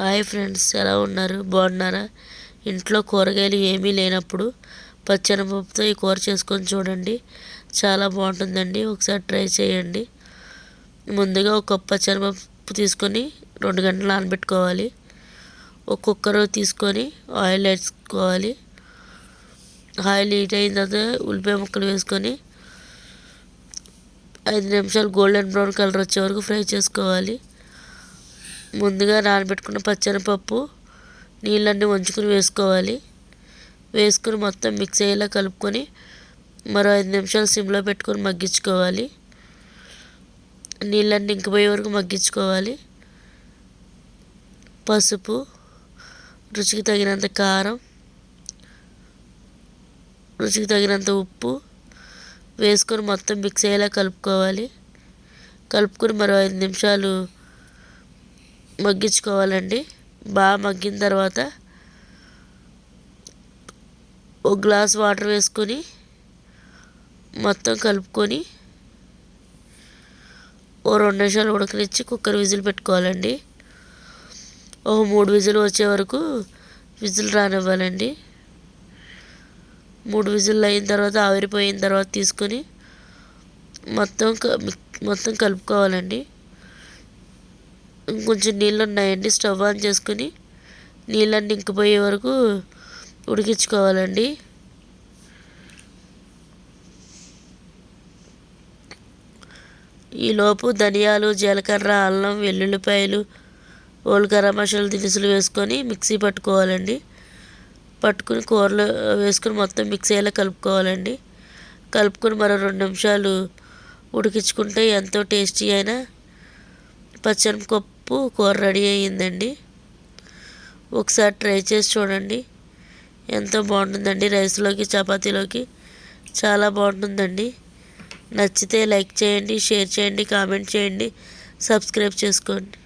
Hi friends ఎలా ఉన్నారు? బాగున్నారా? ఇంట్లో కూరగాయలు ఏమీ లేనప్పుడు పచ్చెనపప్పుతో ఈ కూర చేసుకొని చూడండి. చాలా బాగుంటుందండి. ఒకసారి ట్రై చేయండి. ముందుగా ఒక కప్పు పచ్చెనపప్పు తీసుకొని రెండు గంటలు నానబెట్టుకోవాలి. ఒక కుక్కర్ తీసుకొని ఆయిల్ వేసుకోవాలి. ఆయిల్ హీట్ అయిన తర్వాత ఉల్లిపాయ ముక్కలు వేసుకొని ఐదు నిమిషాలు గోల్డెన్ బ్రౌన్ కలర్ వచ్చే వరకు ఫ్రై చేసుకోవాలి. ముందుగా నానబెట్టుకున్న పచ్చనిపప్పు నీళ్ళన్నీ వంచుకొని వేసుకోవాలి. వేసుకొని మొత్తం మిక్స్ అయ్యేలా కలుపుకొని మరో ఐదు నిమిషాలు సిమ్లో పెట్టుకొని మగ్గించుకోవాలి. నీళ్ళన్నీ ఇంకిపోయే వరకు మగ్గించుకోవాలి. పసుపు రుచికి తగినంత కారం రుచికి తగినంత ఉప్పు వేసుకొని మొత్తం మిక్స్ అయ్యేలా కలుపుకోవాలి. కలుపుకొని మరో ఐదు నిమిషాలు మగ్గించుకోవాలండి. బాగా మగ్గిన తర్వాత ఒక గ్లాస్ వాటర్ వేసుకొని మొత్తం కలుపుకొని ఓ రెండు నిమిషాలు ఉడకనిచ్చి కుక్కర్ విజిల్ పెట్టుకోవాలండి. ఓ మూడు విజిల్ వచ్చే వరకు విజిల్ రానివ్వాలండి. మూడు విజిల్ అయిన తర్వాత ఆవిరిపోయిన తర్వాత తీసుకొని మొత్తం మొత్తం కలుపుకోవాలండి. ఇంకొంచెం నీళ్ళు ఉన్నాయండి స్టవ్ ఆన్ చేసుకుని నీళ్ళన్నీ ఇంకిపోయే వరకు ఉడికించుకోవాలండి. ఈలోపు ధనియాలు జీలకర్ర అల్లం వెల్లుల్లిపాయలు ఓల్గర మసాలా దినుసులు వేసుకొని మిక్సీ పట్టుకోవాలండి. పట్టుకుని కూరలో వేసుకొని మొత్తం మిక్సీ అయ్యేలా కలుపుకోవాలండి. కలుపుకొని మరో రెండు నిమిషాలు ఉడికించుకుంటే ఎంతో టేస్టీ అయిన పచ్చనిపప్పు కూర రెడీ అయ్యిందండి. ఒకసారి ట్రై చేసి చూడండి. ఎంతో బాగుంటుందండి రైస్లోకి చపాతీలోకి. చాలా బాగుంటుందండి. నచ్చితే లైక్ చేయండి షేర్ చేయండి కామెంట్ చేయండి. సబ్స్క్రైబ్ చేసుకోండి.